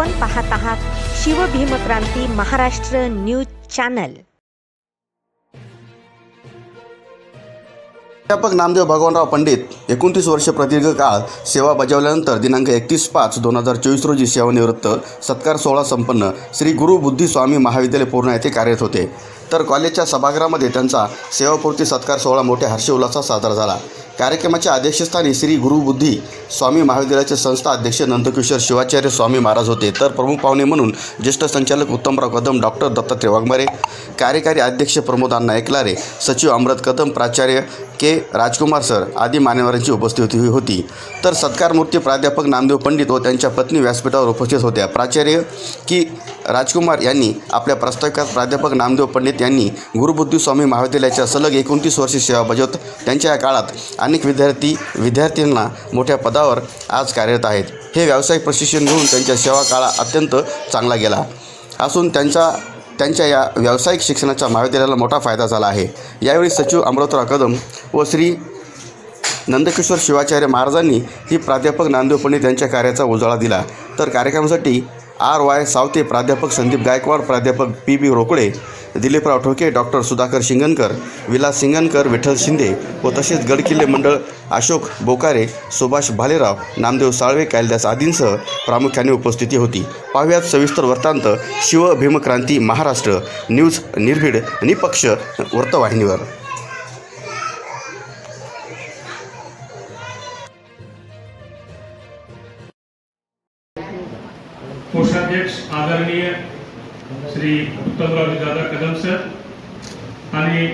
आपण पाहत आहात शिवभीमक्रांती महाराष्ट्र न्यूज चॅनल. प्राध्यापक नामदेव भगवानराव पंडित एकोणतीस वर्ष प्रदीर्घ काळ सेवा बजावल्यानंतर दिनांक एकतीस पाच दोन हजार चोवीस रोजी सेवानिवृत्त सत्कार सोहळा संपन्न श्री गुरु बुद्धी स्वामी महाविद्यालय पूर्ण येथे कार्यरत होते. तर कॉलेजच्या सभागृहामध्ये त्यांचा सेवापूर्ती सत्कार सोहळा मोठ्या हर्षोल्लासात साजरा झाला. कार्यक्रमाच्या अध्यक्षस्थानी श्री गुरुबुद्धी स्वामी महाविद्यालयाचे संस्था अध्यक्ष नंदकिशोर शिवाचार्य स्वामी महाराज होते. तर प्रमुख पाहुणे म्हणून ज्येष्ठ संचालक उत्तमराव कदम डॉक्टर दत्तात्रय वाघमारे कार्यकारी अध्यक्ष प्रमोद अण्णा एकलारे सचिव अमृत कदम प्राचार्य के राजकुमार सर आदी मान्यवरांची उपस्थिती होती तर सत्कारमूर्ती प्राध्यापक नामदेव पंडित व त्यांच्या पत्नी व्यासपीठावर उपस्थित होत्या. प्राचार्य की राजकुमार यांनी आपल्या प्रास्ताविकात प्राध्यापक नामदेव पंडित यांनी गुरुबुद्धी स्वामी महाविद्यालयाच्या सलग एकोणतीस वर्षे सेवा बजावत त्यांच्या या काळात अनेक विद्यार्थी विद्यार्थ्यांना मोठ्या पदावर आज कार्यरत आहेत. हे व्यावसायिक प्रशिक्षण घेऊन त्यांच्या सेवा काळ अत्यंत चांगला गेला. असून त्यांचा त्यांच्या या व्यावसायिक शिक्षणाचा महाविद्यालयाला मोठा फायदा झाला आहे. यावेळी सचिव अमृतराव कदम व श्री नंदकिशोर शिवाचार्य महाराजांनी ही प्राध्यापक नामदेव पंडित यांच्या कार्याचा उजाळा दिला. तर कार्यक्रमासाठी आर वाय सावते प्राध्यापक संदीप गायकवाड प्राध्यापक पी बी रोकडे दिलीपराव ठोके डॉक्टर सुधाकर शिंगणकर विलास सिंगणकर विठ्ठल शिंदे व तसेच गडकिल्ले मंडळ अशोक बोकारे सुभाष भालेराव नामदेव साळवे कालिदास आदींसह प्रामुख्याने उपस्थिती होती. पाहुयात सविस्तर वृत्तांत शिव भीमक्रांती महाराष्ट्र न्यूज निर्भीड निपक्ष वृत्तवाहिनीवर. कोषाध्यक्ष आदरणीय श्री उत्तमरावजी दादा कदम सर आणि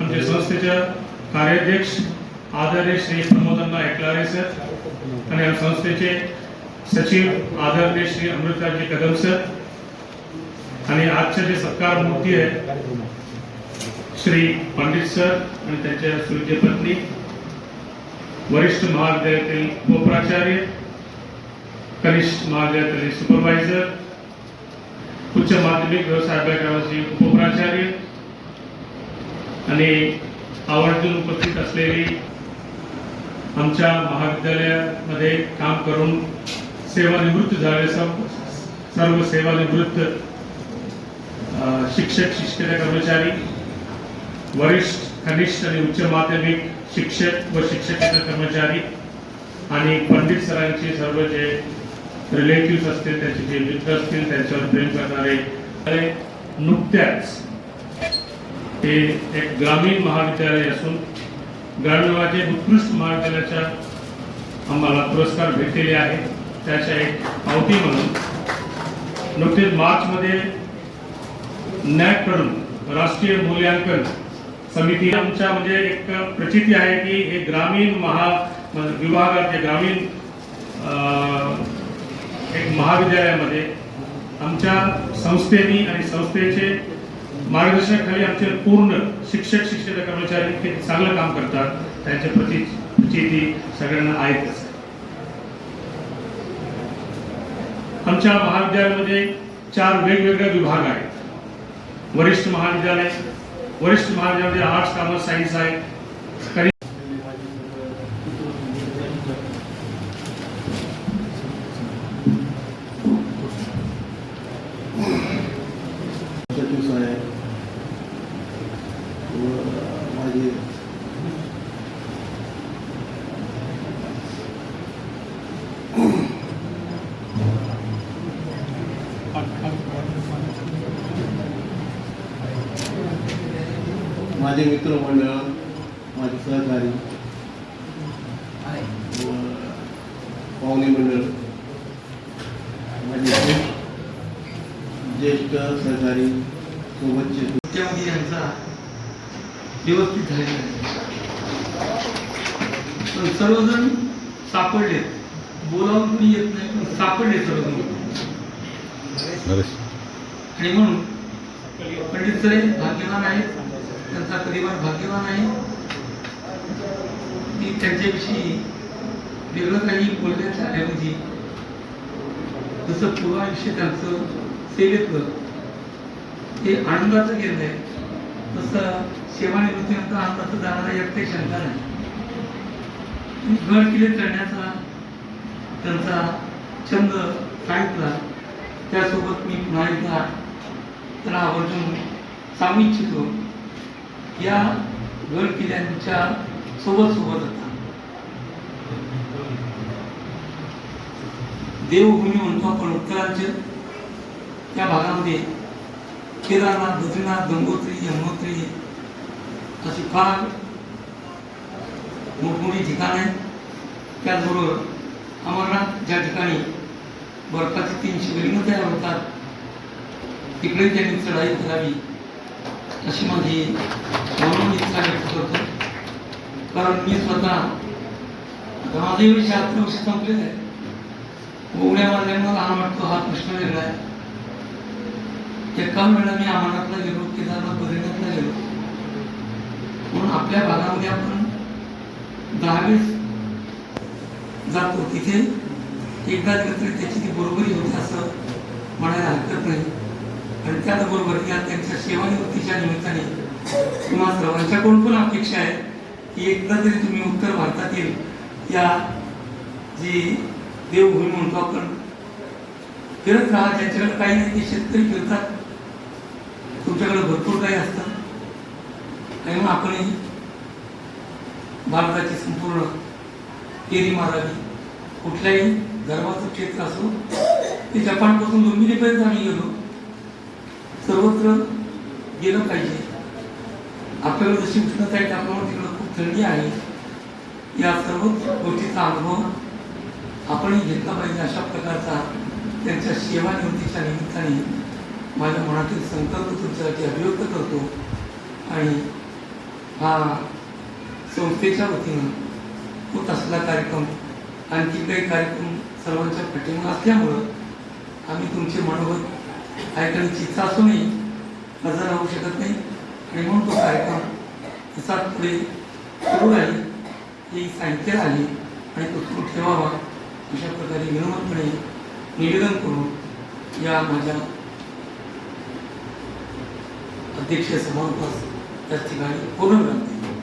आमच्या संस्थेच्या कार्याध्यक्ष आदरणीय श्री प्रमोदन्ना एकलारे सर आणि या संस्थेचे सचिव आदरणीय श्री अमृतरावजी कदम सर आणि आजचे जे सत्कार मूर्ती आहे श्री पंडित सर आणि त्यांच्या सूर्य पत्नी वरिष्ठ महाविद्यालयातील उपप्राचार्य कनिष्ठ महाविद्यालय सुपरवायझर उच्च माध्यमिक व्यवसाय अभ्यासक्रमाचे उपप्राचार्य आणि आवर्जून उपस्थित असलेली आमच्या महाविद्यालयामध्ये काम करून सेवानिवृत्त झाले. सर्व सर्व सेवानिवृत्त शिक्षक शिक्षक कर्मचारी वरिष्ठ कनिष्ठ आणि उच्च माध्यमिक शिक्षक व शिक्षकेतर कर्मचारी आणि पंडित सरांचे सर्व जे रिलेटिव्ह असतील त्याचे जे मित्र असतील त्यांच्यावर प्रेम करणारे नुकत्याच हे एक ग्रामीण महाविद्यालय असून गाडवाचे उत्कृष्ट महाविद्यालयाच्या आम्हाला पुरस्कार भेटलेले आहे. त्याच्या एक पावती म्हणून नुकतेच मार्चमध्ये नॅककडून राष्ट्रीय मूल्यांकन समिती आमच्या म्हणजे एक प्रचिती आहे की हे ग्रामीण महा म्हणजे विभागात जे ग्रामीण अं, एक महाविद्यालयामध्ये आमच्या संस्थेनी आणि संस्थेचे मार्गदर्शनाखाली आमचे पूर्ण शिक्षक शिक्षक कर्मचारी ते चांगलं काम करतात. त्यांच्या प्रती प्रचिती सगळ्यांना आहेतच आमच्या महाविद्यालयामध्ये चार वेगवेगळे विभाग आहेत. वरिष्ठ महाविद्यालय वरिष्ठ महाविद्यालयामध्ये आर्ट्स कॉमर्स सायन्स आहे करी सचिव साहेब व माझे माझे मित्रमंडळ माझे सहकारी पाहुणे मंडळ माझे ज्येष्ठ- सहकारी सोबतचे यांचा व्यवस्थित झालेला आहे. पण सर्वजण सापडले. बोलावून कुणी येत नाही पण सापडले सर्वजण. आणि म्हणून पंडित सर भाग्यवान आहेत. त्यांचा परिवार भाग्यवान आहे. की त्यांच्याविषयी वेगळं काही बोलण्यात आल्याऐवजी जसं पूर्वायुष्य त्यांचं सेवेतलं हे आनंदाचं गेलं आहे. तसं सेवानिवृत्तीनंतर आनंदाचं जाणारा एक काही शंका नाही गड किल्ले चढण्याचा त्यांचा छंद सांगितला. त्यासोबत मी पुन्हा एकदा त्याला आवर्जून सांगू इच्छितो. या गड किल्ल्यांच्या सोबत सोबत होता. देवभूमी म्हणतो आपण उत्तरांचे. त्या भागामध्ये केदारनाथ बद्रीनाथ गंगोत्री यमुनोत्री अशी फार मोठमोठी ठिकाणं आहेत. त्याचबरोबर अमरनाथ ज्या ठिकाणी बर्फाची तीनशे शिवलिंग तयार होतात तिकडे त्यांनी चढाई करावी. अशी माझी म्हणून इच्छा व्यक्त करतो कारण मी स्वतः आता माझं एवढे शहात्तर वर्ष संपलेलं आहे. उड्या मला लहान वाटतो हा प्रश्न वेगळा आहे. एका वेळेला मी अमरनाथला गेलो केदारनाथ बद्रीनाथला गेलो. म्हणून आपल्या भागामध्ये आपण दहावीस जातो. तिथे एकदा गेलं त्याची ती बरोबरी होते असं म्हणायला हरकत नाही आणि त्याचबरोबर त्या त्यांच्या सेवानिवृत्तीच्या निमित्ताने तुम्हा सर्वांच्याकडून पण अपेक्षा आहे की एकदा तरी तुम्ही उत्तर भारतातील या जी देवभूमी म्हणतो आपण फिरत राहा ज्यांच्याकडे काही नाही ते शेतकरी फिरतात. तुमच्याकडे भरपूर काही असतं. आणि मग आपणही भारताची संपूर्ण फेरी मारावी. कुठल्याही धर्माचं क्षेत्र असो ते जपानपासून लुंबिनीपर्यंत आम्ही गेलो. सर्वत्र गेलं पाहिजे. आपल्याला जशी उष्णता आहे त्याप्रमाणे तिकडं खूप थंडी आहे. या सर्व गोष्टीचा अनुभव आपणही घेतला पाहिजे अशा प्रकारचा त्यांच्या सेवानिवृत्तीच्या निमित्ताने माझ्या मनातील संकल्प तुमच्यासाठी अभिव्यक्त करतो. आणि हा संस्थेच्या वतीनं होत असला कार्यक्रम आणखी काही कार्यक्रम सर्वांच्या पाठिंबा असल्यामुळं आम्ही तुमचे मनोगत कार्यक्रमची इच्छा असूनही हजर राहू शकत नाही. आणि म्हणून तो कार्यक्रम तसाच पुढे सुरू राहील ही साहित्य आहे आणि तो सुरू ठेवावा अशा प्रकारे विनम्रपणे निवेदन करून या माझ्या अध्यक्षीय समारोपास त्या ठिकाणी पूर्ण करते